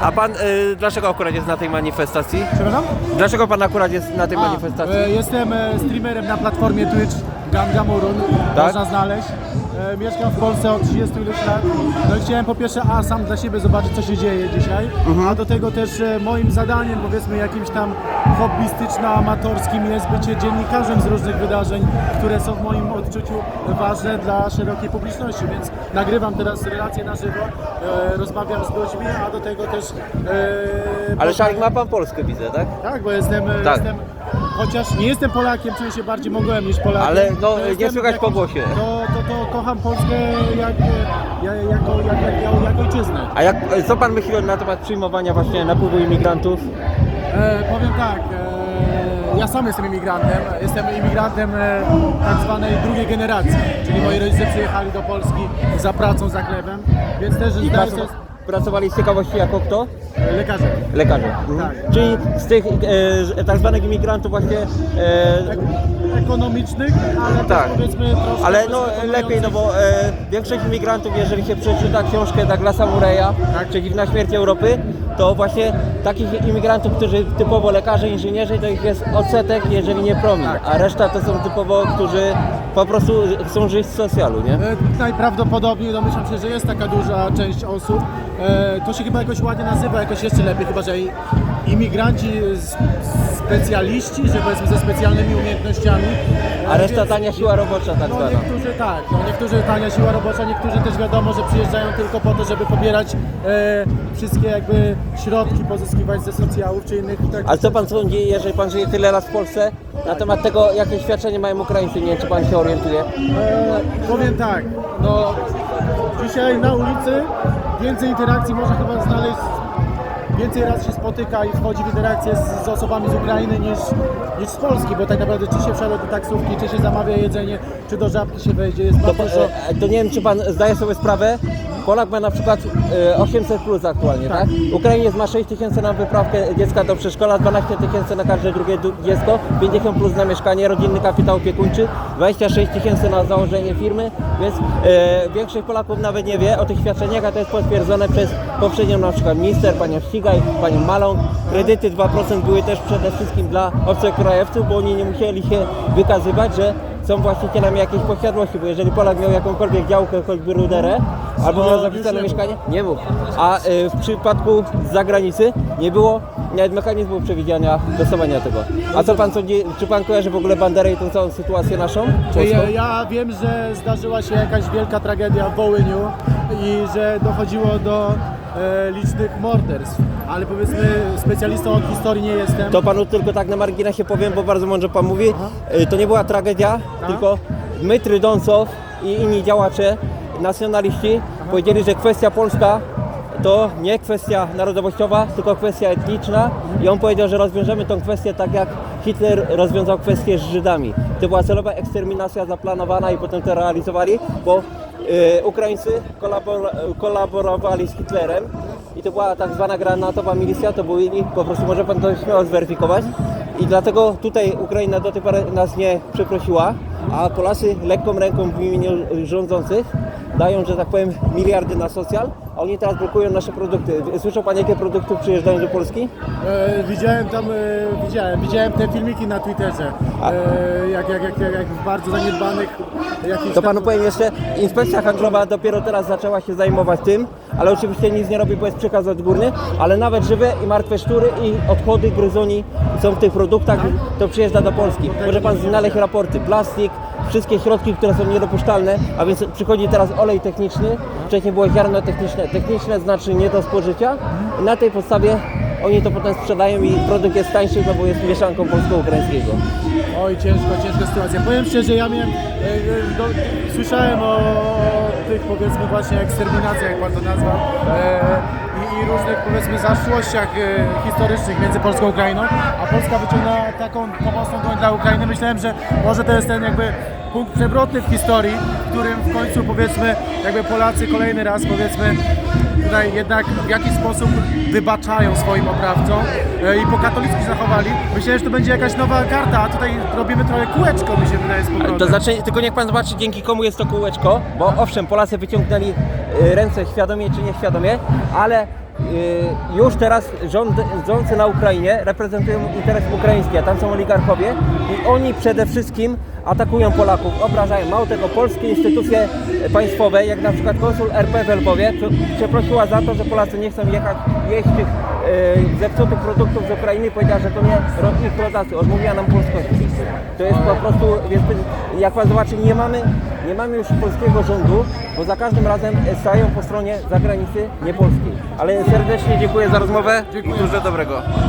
A pan y, dlaczego akurat jest na tej manifestacji? Przepraszam? Dlaczego pan akurat jest na tej A, manifestacji? e, Jestem e, streamerem na platformie Twitch Gangamurun, Tak? można znaleźć. E, Mieszkam w Polsce od 30 iluś lat. No i chciałem po pierwsze, a sam dla siebie zobaczyć, co się dzieje dzisiaj. Mhm. A do tego też e, moim zadaniem, powiedzmy jakimś tam hobbystyczno-amatorskim jest bycie dziennikarzem z różnych wydarzeń, które są w moim odczuciu ważne dla szerokiej publiczności, więc nagrywam teraz relacje na żywo, e, rozmawiam z ludźmi, a do tego też... e, Ale Szarek ma pan Polskę widzę, tak? tak, bo jestem, e, Tak. jestem chociaż nie jestem Polakiem, czuję się bardziej mogłem niż Polakiem. Ale, no, nie słychać po głosie. To, to, to kocham Polskę jak, e, ja- jako, jak, jak, jak, jak ojczyznę. A jak, co pan myśli na temat przyjmowania właśnie napływu imigrantów? E, powiem tak, e, ja sam jestem imigrantem, jestem imigrantem e, tak zwanej drugiej generacji, czyli moi rodzice przyjechali do Polski za pracą, za chlebem, więc też zdaję sobie pracowali z ciekawości jako kto? e, lekarzem. Lekarze. Mhm. Tak. Czyli z tych e, tak zwanych imigrantów właśnie e, Ekonomicznych, ale Tak. też powiedzmy troszkę Ale no lepiej, no bo e, większość imigrantów, jeżeli się przeczyta książkę Douglasa Murray'a, Tak. Przeciwna śmierci Europy, to właśnie takich imigrantów, którzy typowo lekarze, inżynierzy, to ich jest odsetek, jeżeli nie promil, Tak. a reszta to są typowo, którzy po prostu chcą żyć z socjalu, nie? E, Najprawdopodobniej domyślam się, że jest taka duża część osób. E, To się chyba jakoś ładnie nazywa, jakoś jeszcze lepiej, chyba że imigranci, s- specjaliści, że powiedzmy ze specjalnymi umiejętnościami. A reszta tania siła robocza tak No zwana. niektórzy tak, no niektórzy tania siła robocza, niektórzy też wiadomo, że przyjeżdżają tylko po to, żeby pobierać e, wszystkie jakby środki pozyskiwać ze socjałów czy innych tak, Ale co pan sądzi, jeżeli pan żyje tyle lat w Polsce, na temat tego, jakie świadczenie mają Ukraińcy? Nie wiem, czy pan się orientuje. E, powiem tak, no dzisiaj na ulicy więcej interakcji można chyba znaleźć, więcej razy się spotyka i wchodzi w interakcję z, z osobami z Ukrainy niż, niż z Polski, bo tak naprawdę czy się wsiada do taksówki, czy się zamawia jedzenie, czy do żabki się wejdzie, jest To, bardzo dużo. e, to nie wiem, czy pan zdaje sobie sprawę, Polak ma na przykład e, 800 plus aktualnie, tak? Tak. Ukrainiec ma 6 tysięcy na wyprawkę dziecka do przedszkola, 12 tysięcy na każde drugie dziecko, 50 plus na mieszkanie, rodzinny kapitał opiekuńczy, 26 tysięcy na założenie firmy, więc e, większość Polaków nawet nie wie o tych świadczeniach, a to jest potwierdzone przez poprzednią na przykład minister, panią Ścigaj, panią Malą. Kredyty 2% były też przede wszystkim dla obcokrajowców, bo oni nie musieli się wykazywać, że są właścicielami jakiejś posiadłości, bo jeżeli Polak miał jakąkolwiek działkę, choćby ruderę, albo miał zapisane nie mieszkanie, nie mógł. A y, w przypadku z zagranicy nie było nawet mechanizmu przewidziania dostawania tego. A co pan sądzi, czy pan kojarzy w ogóle Banderę i tą całą sytuację naszą? Ja, ja wiem, że zdarzyła się jakaś wielka tragedia w Wołyniu i że dochodziło do e, licznych morderstw, ale powiedzmy specjalistą od historii nie jestem. To panu tylko tak na marginesie powiem, bo bardzo mądrze pan mówi. Y, To nie była tragedia, tylko Dmytry Dącow i inni działacze, nacjonaliści powiedzieli, że kwestia polska to nie kwestia narodowościowa, tylko kwestia etniczna i on powiedział, że rozwiążemy tą kwestię tak jak Hitler rozwiązał kwestię z Żydami. To była celowa eksterminacja zaplanowana i potem to realizowali, bo y, Ukraińcy kolabor kolaborowali z Hitlerem i to była tak zwana granatowa milicja, to byli, po prostu może pan to śmiało zweryfikować. I dlatego tutaj Ukraina do tej pory nas nie przeprosiła, a Polacy lekką ręką w imieniu rządzących dają, że tak powiem, miliardy na socjal, a oni teraz blokują nasze produkty. Słyszał pan, jakie produkty przyjeżdżają do Polski? E, widziałem tam, e, widziałem, widziałem te filmiki na Twitterze, e, jak, jak, jak, jak, jak w bardzo zaniedbanych jakichś To tam... panu powiem jeszcze, inspekcja handlowa dopiero teraz zaczęła się zajmować tym, ale oczywiście nic nie robi, bo jest przekaz odgórny, ale nawet żywe i martwe szczury i odchody gryzoni są w tych produktach, to przyjeżdża do Polski. Może pan znaleźć raporty, plastik, wszystkie środki, które są niedopuszczalne, a więc przychodzi teraz olej techniczny, wcześniej było ziarno techniczne, techniczne znaczy nie do spożycia na tej podstawie oni to potem sprzedają i produkt jest tańszy, no bo jest mieszanką polsko-ukraińskiego. Oj, ciężko, ciężka sytuacja. Powiem szczerze, ja miałem, e, e, no, słyszałem o tych powiedzmy właśnie eksterminacjach, jak pan to nazwał, e, i, i różnych powiedzmy zaszłościach e, historycznych między Polską a Ukrainą, a Polska wyciągnęła taką pomocną dłoń dla Ukrainy. Myślałem, że może to jest ten jakby punkt przewrotny w historii, w którym w końcu powiedzmy jakby Polacy kolejny raz powiedzmy tutaj jednak w jakiś sposób wybaczają swoim oprawcom e, i po katolicku zachowali. Myślałem, że to będzie jakaś nowa karta, a tutaj robimy trochę kółeczko, mi się wydaje, z. To znaczy, tylko niech pan zobaczy dzięki komu jest to kółeczko, bo owszem, Polacy wyciągnęli y, ręce świadomie czy nieświadomie, ale y, już teraz rząd, rządzący na Ukrainie reprezentują interes ukraiński, a tam są oligarchowie i oni przede wszystkim atakują Polaków, obrażają. Mało tego, polskie instytucje państwowe, jak na przykład konsul RP w Lwowie, prze- przeprosiła za to, że Polacy nie chcą jechać, jeść tych e, zepsutych produktów z Ukrainy powiedziała, że to nie ich rodacy, odmówiła nam polskości. To jest po prostu, więc jak Pan zobaczy, nie mamy, nie mamy już polskiego rządu, bo za każdym razem stają po stronie zagranicy, nie polskiej. Ale serdecznie dziękuję za rozmowę i dużo dobrego.